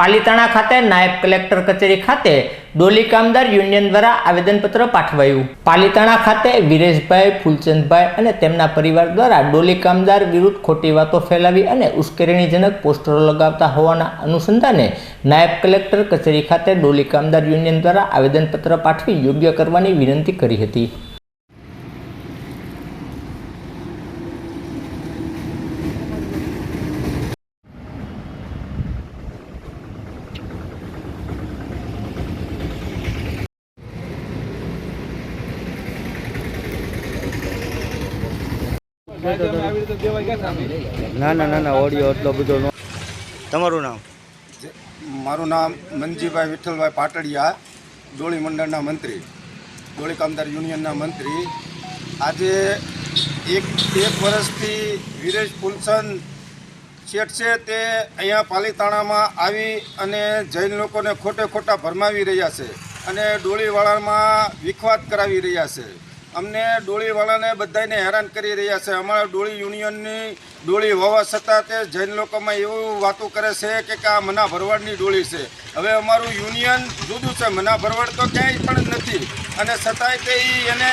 પાલીતાણા ખાતે નાયબ કલેક્ટર કચેરી ખાતે ડોલી કામદાર યુનિયન દ્વારા આવેદનપત્ર પાઠવાયું. પાલીતાણા ખાતે વિરેશભાઈ, ફૂલચંદભાઈ અને તેમના પરિવાર દ્વારા ડોલી કામદાર વિરુદ્ધ ખોટી વાતો ફેલાવી અને ઉશ્કેરણીજનક પોસ્ટરો લગાવતા હોવાના અનુસંધાને નાયબ કલેક્ટર કચેરી ખાતે ડોલી કામદાર યુનિયન દ્વારા આવેદનપત્ર પાઠવી યોગ્ય કરવાની વિનંતી કરી હતી. ના ના ના ના ઓડિયો એટલો બધો નો તમારું નામ? જે- મારું નામ મનજીભાઈ વિઠ્ઠલભાઈ પાટડિયા ડોળી મંડળના મંત્રી ડોળી કામદાર યુનિયનના મંત્રી. આજે એક એક વર્ષથી વિરેશ પુલસન શેઠ છે તે અહીંયા પાલીતાણામાં આવી અને જૈન લોકોને ખોટે ખોટા ભરમાવી રહ્યા છે અને ડોળીવાળામાં વિખવાદ કરાવી રહ્યા છે. અમને ડોળીવાળાને બધાને હેરાન કરી રહ્યા છે. અમારા ડોળી યુનિયનની ડોળી હોવા છતાં તે જૈન લોકોમાં એવું વાતો કરે છે કે આ મના ભરવાડની ડોળી છે. હવે અમારું યુનિયન જુદું છે. મના ભરવાડ તો ક્યાંય પણ નથી. અને છતાંય તે એને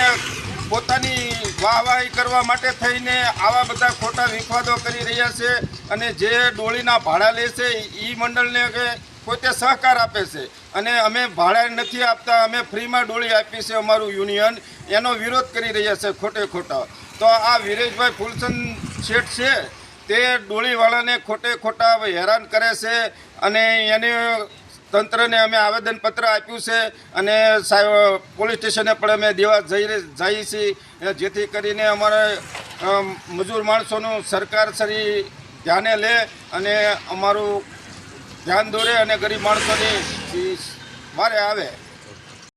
પોતાની વાહવાહી કરવા માટે થઈને આવા બધા ખોટા વિખવાદો કરી રહ્યા છે. અને જે ડોળીના ભાડા લે છે એ મંડળને કે પોતે સહકાર આપે છે. અને અમે ભાડા નથી આપતા, અમે ફ્રીમાં ડોળી આપી છે અમારું યુનિયન. એનો વિરોધ કરી રહ્યા છે ખોટે ખોટા. તો આ વિરેશભાઈ ફૂલચંદ શેઠ છે, તે ડોળીવાળાને ખોટે ખોટા હેરાન કરે છે અને એને તંત્રને અમે આવેદનપત્ર આપ્યું છે અને સાહેબ, પોલીસ સ્ટેશને પણ અમે દેવા જઈ જઈએ છીએ જેથી કરીને અમારે મજૂર માણસોનું સરકાર સરી ધ્યાને લે અને અમારું ધ્યાન દોરે અને ગરીબ માણસોની મારે આવે.